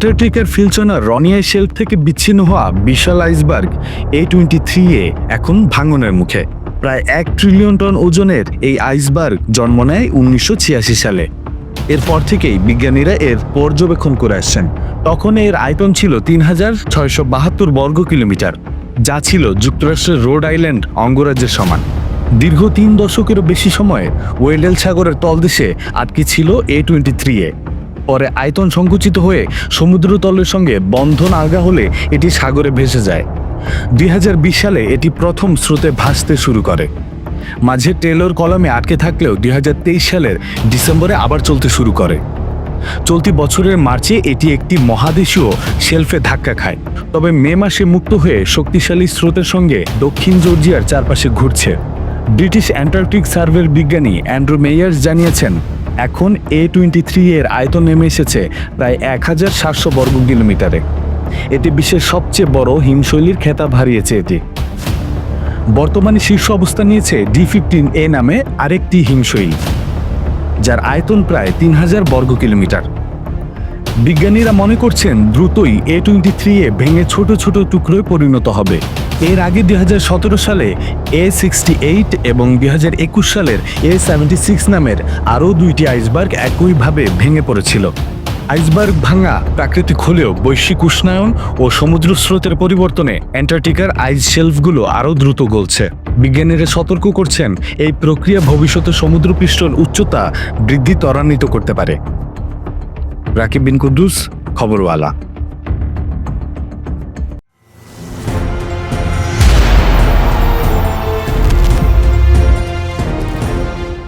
অ্যান্টার্কটিকার ফিলচনা রনিয়াই shelf থেকে বিচ্ছিন্ন হওয়া বিশাল iceberg A twenty three A এখন ভাঙনের মুখে। প্রায় এক ট্রিলিয়ন টন ওজনের এই আইসবার্গ জন্ম নেয় উনিশশো ছিয়াশি সালে। এরপর থেকেই বিজ্ঞানীরা এর পর্যবেক্ষণ করে আসছেন। তখন এর আয়তন ছিল তিন হাজার ছয়শো বাহাত্তর বর্গ কিলোমিটার, যা ছিল যুক্তরাষ্ট্রের রোড আইল্যান্ড অঙ্গরাজ্যের সমান। দীর্ঘ তিন দশকেরও বেশি সময়ে ওয়েডেল সাগরের তলদেশে আটকে ছিল এ টোয়েন্টি থ্রি এ পরে আয়তন সংকুচিত হয়ে সমুদ্রতলের সঙ্গে বন্ধন আলগা হলে এটি সাগরে ভেসে যায়। দুই হাজার বিশ সালে এটি প্রথম স্রোতে ভাসতে শুরু করে। মাঝে টেলর কলমে আটকে থাকলেও দুই হাজার তেইশ সালের ডিসেম্বরে আবার চলতে শুরু করে। চলতি বছরের মার্চে এটি একটি মহাদেশীয় শেলফে ধাক্কা খায়। তবে মে মাসে মুক্ত হয়ে শক্তিশালী স্রোতের সঙ্গে দক্ষিণ জর্জিয়ার চারপাশে ঘুরছে। ব্রিটিশ অ্যান্টার্কটিক সার্ভের বিজ্ঞানী অ্যান্ড্রু মেয়ার্স জানিয়েছেন এখন এ টোয়েন্টি থ্রি এর আয়তন নেমে এসেছে প্রায় এক হাজার সাতশো বর্গ কিলোমিটারে। এটি বিশ্বের সবচেয়ে বড় হিমশৈলীর খেতাব হারিয়েছে এটি। বর্তমানে শীর্ষ অবস্থান নিয়েছে ডি ফিফটিন এ নামে আরেকটি হিমশৈলী, যার আয়তন প্রায় তিন হাজার বর্গ কিলোমিটার। বিজ্ঞানীরা মনে করছেন দ্রুতই এ টোয়েন্টি থ্রি এ ভেঙে ছোট ছোট টুকরোয় পরিণত হবে। এর আগে দুই হাজার সতেরো সালে এ সিক্সটি এইট এবং দুই হাজার একুশ সালের এ সেভেন্টি সিক্স নামের আরও দুইটি আইসবার্গ একইভাবে ভেঙে পড়েছিল। আইসবার্গ ভাঙা প্রাকৃতিক হলেও বৈশ্বিক উষ্ণায়ন ও সমুদ্র স্রোতের পরিবর্তনে অ্যান্টার্কটিকার আইস শেলফগুলো আরও দ্রুত গলছে। বিজ্ঞানীরা সতর্ক করছেন, এই প্রক্রিয়া ভবিষ্যতে সমুদ্রপৃষ্ঠের উচ্চতা বৃদ্ধি ত্বরান্বিত করতে পারে। রাকিব বিন কুদ্দুস খবরওয়ালা।